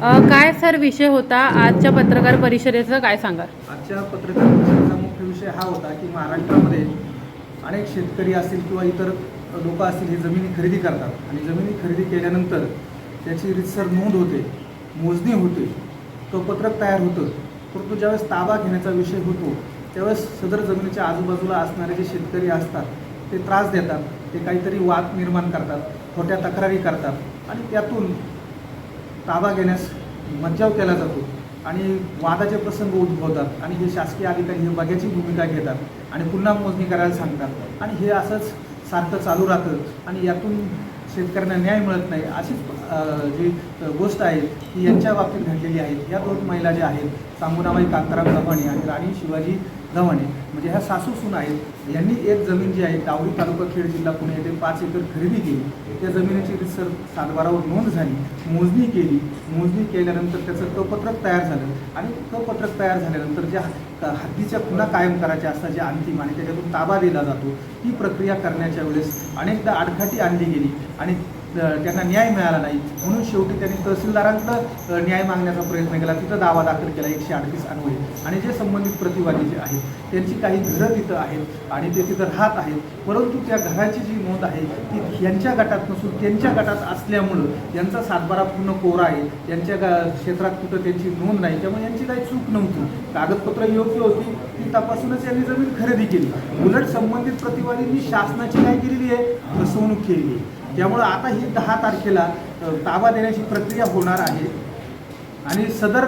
काय सर विषय होता आजच्या पत्रकार परिषदेचं काय सांगाल? आजच्या पत्रकार परिषदेचा मुख्य विषय हा होता की महाराष्ट्रामध्ये अनेक शेतकरी असतील किंवा इतर लोक असतील हे जमिनी खरेदी करतात. आणि जमिनी खरेदी केल्यानंतर त्याची रितसर नोंद होते मोजणी होते तो पत्रक तयार होतं. परंतु ज्यावेळेस ताबा घेण्याचा विषय होतो त्यावेळेस सदर जमिनीच्या आजूबाजूला असणारे जे शेतकरी असतात ते त्रास देतात ते काहीतरी वाद निर्माण करतात खोट्या तक्रारी करतात. आणि त्यातून ताबा घेण्यास मज्जाव केला जातो आणि वादाचे प्रसंग उद्भवतात आणि हे शासकीय अधिकारी हे बघ्याची भूमिका घेतात आणि पुन्हा मोजणी करायला सांगतात. आणि हे असंच सारखं चालू राहतं आणि यातून शेतकऱ्यांना न्याय मिळत नाही अशीच जी गोष्ट आहे ती यांच्या बाबतीत घडलेली आहे. या दोन महिला ज्या आहेत सांगुनाबाई कांताराम गव्हाणे आणि राणी शिवाजी गव्हाणे म्हणजे ह्या सासू सून आहेत. यांनी एक जमीन जी आहे दावरी तालुका खेड जिल्हा पुणे येथे पाच एकर खरेदी केली. त्या जमिनीची रिसर सातबारावर नोंद झाली. मोजणी केली. मोजणी केल्यानंतर त्याचं कपत्रक तयार झालं. आणि कपत्रक तयार झाल्यानंतर ज्या हद्दीच्या पुन्हा कायम करायच्या असतात ज्या अंतिम आणि त्याच्यातून ताबा दिला जातो ही प्रक्रिया करण्याच्या वेळेस अनेकदा आडखाटी आणली गेली. आणि त्यांना न्याय मिळाला नाही. म्हणून शेवटी त्यांनी तहसीलदारांकडं न्याय मागण्याचा प्रयत्न केला. तिथं दावा दाखल केला एकशे अडतीस अन्वये. आणि जे संबंधित प्रतिवादी जे आहेत त्यांची काही घरं तिथं आहेत आणि ते तिथं राहत आहेत. परंतु त्या घराची जी नोंद आहे ती यांच्या गटात नसून त्यांच्या गटात असल्यामुळं यांचा सातबारा पूर्ण कोरा आहे. यांच्या गा- क्षेत्रात कुठं त्यांची नोंद नाही. त्यामुळे यांची काही चूक नव्हती. कागदपत्र योग्य होती ती तपासूनच यांनी जमीन खरेदी केली. उलट संबंधित प्रतिवादींनी शासनाची काय केलेली आहे? फसवणूक केली. त्यामुळं आता ही दहा तारखेला ताबा देण्याची प्रक्रिया होणार आहे. आणि सदर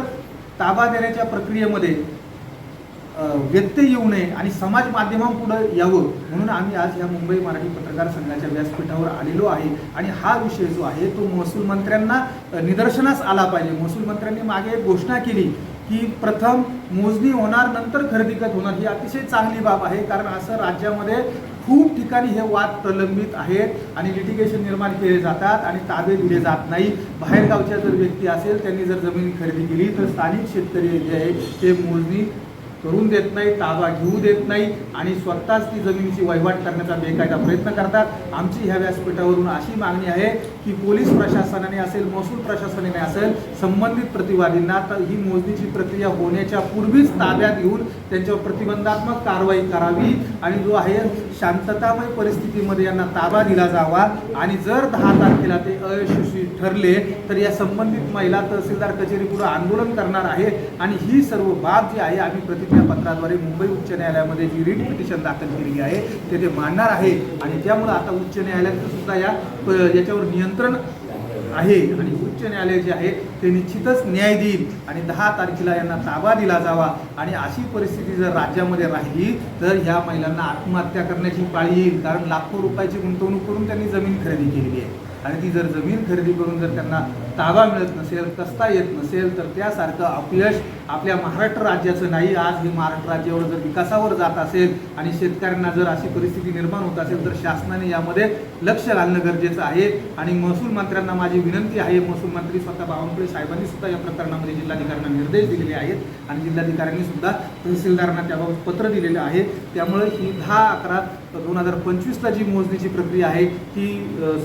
ताबा देण्याच्या प्रक्रियेमध्ये व्यत्यय येऊ नये आणि समाज माध्यमांपुढं यावं म्हणून आम्ही आज या मुंबई मराठी पत्रकार संघाच्या व्यासपीठावर आलेलो आहे. आणि हा विषय जो आहे तो महसूल मंत्र्यांना निदर्शनास आला पाहिजे. महसूल मंत्र्यांनी मागे एक घोषणा केली की प्रथम मोजणी होणार नंतर खरेदी खत होणार ही अतिशय चांगली बाब आहे. कारण असं राज्यामध्ये खूप ठिकाणी हे वाद प्रलंबित आहेत आणि लिटिगेशन निर्माण केले जातात आणि ताबे दिले जात नाही. बाहेरगावच्या जर व्यक्ती असेल त्यांनी जर जमीन खरेदी केली तर स्थानिक शेतकरी जे आहेत ते मोजणी करून देत नाही ताबा घेऊ देत नाही आणि स्वतःच ती जमिनीची वहिवाट करण्याचा बेकायदा प्रयत्न करतात. आमची ह्या व्यासपीठावरून अशी मागणी आहे की पोलीस प्रशासनाने असेल महसूल प्रशासनाने असेल संबंधित प्रतिवादींना तर ही मोजणीची प्रक्रिया होण्याच्या पूर्वीच ताब्यात घेऊन त्यांच्यावर प्रतिबंधात्मक कारवाई करावी आणि जो आहे शांततामय परिस्थितीमध्ये यांना ताबा दिला जावा. आणि जर दहा तारखेला ते अयशस्वी ठरले तर या संबंधित महिला तहसीलदार कचेरी पुढे आंदोलन करणार आहे. आणि ही सर्व बाब जी आहे आम्ही प्रतिज्ञापत्राद्वारे मुंबई उच्च न्यायालयामध्ये जी रिट पिटिशन दाखल केलेली आहे ते ते मांडणार आहे. आणि त्यामुळं आता उच्च न्यायालयात सुद्धा या याच्यावर नियंत्रण आहे. आणि उच्च न्यायालय जे आहे ते निश्चितच न्याय देईल. आणि दहा तारखेला यांना ताबा दिला जावा. आणि अशी परिस्थिती जर राज्यामध्ये राहिली तर ह्या महिलांना आत्महत्या करण्याची पाळी येईल. कारण लाखो रुपयाची गुंतवणूक करून त्यांनी जमीन खरेदी केलेली आहे. आणि ती जर जमीन खरेदी करून जर त्यांना ताबा मिळत नसेल कसता येत नसेल तर त्यासारखं अपयश आपल्या महाराष्ट्र राज्याचं नाही. आज हे महाराष्ट्र राज्यावर जर विकासावर जात असेल आणि शेतकऱ्यांना जर अशी परिस्थिती निर्माण होत असेल तर शासनाने यामध्ये लक्ष घालणं गरजेचं आहे. आणि महसूल मंत्र्यांना माझी विनंती आहे महसूल मंत्री स्वतः बावनकुळे साहेबांनी सुद्धा या प्रकरणामध्ये जिल्हाधिकाऱ्यांना निर्देश दिलेले आहेत. आणि जिल्हाधिकाऱ्यांनी सुद्धा तहसीलदारांना त्याबाबत पत्र दिलेलं आहे. त्यामुळे ही दहा अकरा दोन हजार पंचवीसला जी मोजणीची प्रक्रिया आहे ती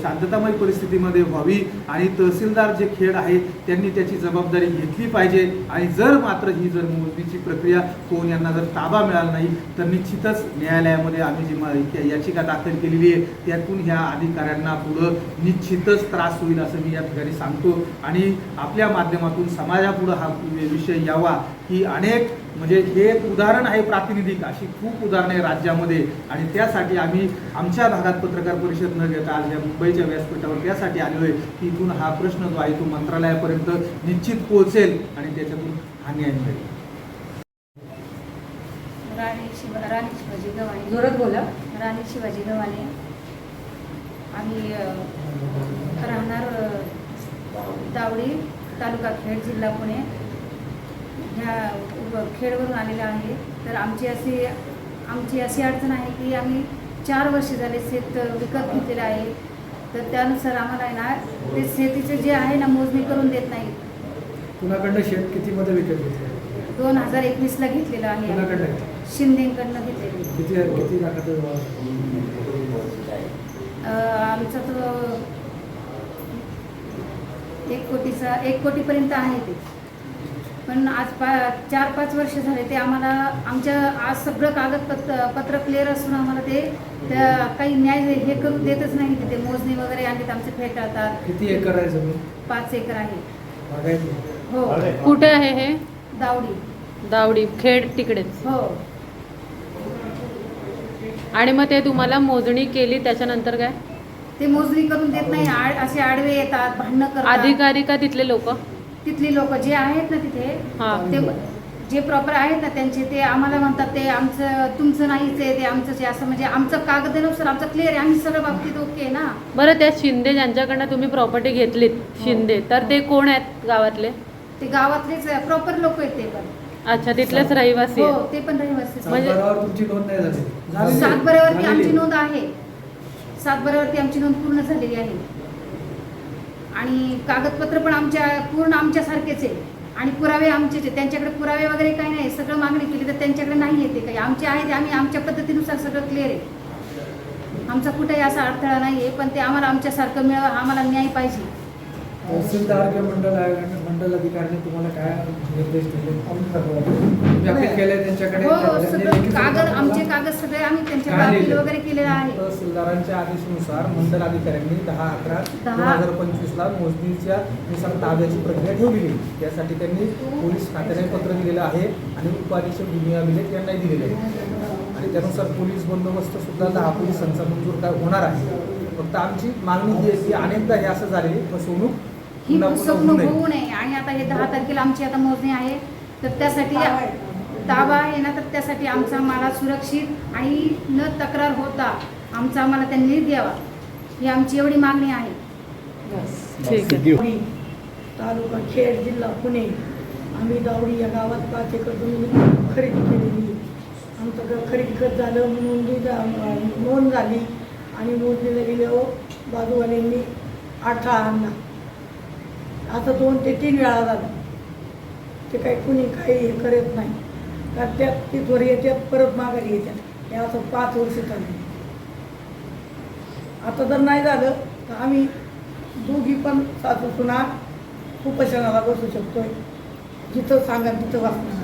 शांततामय परिस्थितीमध्ये व्हावी आणि तहसीलदार जे खेड आहेत त्यांनी त्याची जबाबदारी घेतली पाहिजे. आणि जर मात्र ही जर मोजणीची प्रक्रिया कोण यांना जर ताबा मिळाला नाही तर निश्चितच न्यायालयामध्ये आम्ही जी याचिका दाखल केलेली आहे त्यातून ह्या अधिकाऱ्यांना पुढं निश्चितच त्रास होईल असं मी या ठिकाणी सांगतो. आणि आपल्या माध्यमातून समाजापुढं हा विषय यावा की अनेक म्हणजे हे एक उदाहरण आहे प्रातिनिधिक अशी खूप उदाहरणं आहे राज्यामध्ये. आणि त्यासाठी आम्ही आमच्या भागात पत्रकार परिषद न घेता आज या मुंबईच्या व्यासपीठावर त्यासाठी आलो आहे की इथून हा प्रश्न जो आहे तो मंत्रालयापर्यंत निश्चित पोहोचेल आणि त्याच्यातून हा न्याय मिळेल. राणी शिवा राणी शिवाजी गव्हाणे. जोरात बोला. राणी शिवाजी गव्हाणे. आम्ही राहणार अ, दावडी तालुका खेड जिल्हा पुणे. ह्या खेडवरून आलेला आहे. तर आमची अशी आमची अशी अडचण आहे की आम्ही चार वर्ष झाले शेत विकत घेतलेलं आहे. तर त्यानुसार आम्हाला ना ते शेतीचे जे आहे ना मोजणी करून देत नाही कुणाकडनं शेत कितीमध्ये विकत घेतले दोन हजार एकवीसला घेतलेलं आहे. शिंदेकडनं घेतलेलं आमचा तो एक कोटीचा एक कोटीपर्यंत आहे ते. पण आज पा चार पाच वर्ष झाले ते आम्हाला आमच्या आज सगळं कागदपत्र पत्र क्लिअर असून आम्हाला ते त्या काही न्याय हे करून देतच नाही तिथे मोजणी वगैरे आणलीत आमचे फेटाळतात. किती एकर आहे जमीन? पाच एकर आहे. हो. कुठे आहे हे? दावडी. दावडी खेड तिकडेच हो. आणि मग ते तुम्हाला मोजणी केली त्याच्यानंतर काय? ते मोजणी करून देत नाही. आड असे आडवे येतात भांडणं करतात. अधिकारी का तिथले लोक? तिथली लोक जे आहेत ना तिथे हा. ते जे प्रॉपर आहेत ना त्यांचे ते आम्हाला म्हणतात ते आमचं तुमचं नाहीच आहे ते आमचंच आहे असं म्हणजे आमचं कागदानुसार आमचं क्लिअर आहे आम्ही सगळं बाबतीत ओके ना? बरं त्या शिंदे ज्यांच्याकडनं तुम्ही प्रॉपर्टी घेतलीत शिंदे तर ते कोण आहेत गावातले? ते गावातलेच प्रॉपर लोक आहेत ते पण. अच्छा तिथलेच रहिवासी हो ते पण रहिवासी म्हणजे- तुमची नोंद नाही झाली. झाली. सातबाऱ्यावरती आमची. नोंद आहे. सातबाऱ्यावरती आमची नोंद पूर्ण झालेली आहे. आणि कागदपत्र पण आमच्या पूर्ण आमच्यासारखेच आहे. आणि पुरावे आमचेच आहे त्यांच्याकडे पुरावे वगैरे काही नाही. सगळं मागणी केली तर त्यांच्याकडे नाही येते काही. आमचे आहे ते. आम्ही आमच्या पद्धतीनुसार सगळं क्लिअर आहे. आमचा कुठेही असा अडथळा नाही आहे पण ते आम्हाला आमच्यासारखं मिळावं आम्हाला न्याय पाहिजे. तहसीलदार मंडळ मंडल मंडल अधिकाऱ्यांनी तुम्हाला काय निर्देश दिले? अपील केले त्यांच्याकडे हो कागद आमचे कागद सगळे आम्ही? वगैरे केलेलं आहे. तहसीलदारांच्या आदेशानुसार मंडल अधिकाऱ्यांनी दहा अकरा दोन. हजार पंचवीसला मोजणीच्या नुसार ताब्याची प्रक्रिया ठेवलेली त्यासाठी त्यांनी पोलीस खात्याने पत्र दिलेलं आहे आणि उपाधीक्षक भूमी अभिलेख यांनाही दिलेले आहे आणि त्यानुसार पोलीस बंदोबस्त सुद्धा दहा पोलिसांचा मंजूर काय होणार आहे? फक्त आमची मागणी ही आहे की अनेकदा हे असं झालेली फसवणूक ही फसवणूक नये. होऊ नये. आणि आता हे दहा तारखेला आमची आता मोजणी आहे. तर त्यासाठी ताबा आहे. ना तर त्यासाठी आमचा आम्हाला सुरक्षित आणि न तक्रार होता आमचा आम्हाला त्यांनी द्यावा. ही आमची एवढी मागणी आहे. ठीक आहे. दावडी तालुका खेड जिल्हा पुणे. आम्ही दावडी या गावात पाच एकर जमीन खरेदी केलेली. आमचं घर खरेदी खत झालं नोंदणी झा- नोंद झाली. आणि मोजणीला गेल्यावर बाजूवाल्यांनी अडथळा आणला. आता दोन ते तीन वेळा झालं. ते काही कुणी काही हे करत नाही. कारण त्यात तिथवर येतात परत माघारी येतात हे असं पाच वर्ष चालले आता जर नाही झालं तर आम्ही दोघी पण सासू सुना उपोषणाला बसू शकतोय. जिथं सांगा तिथं वाचणार.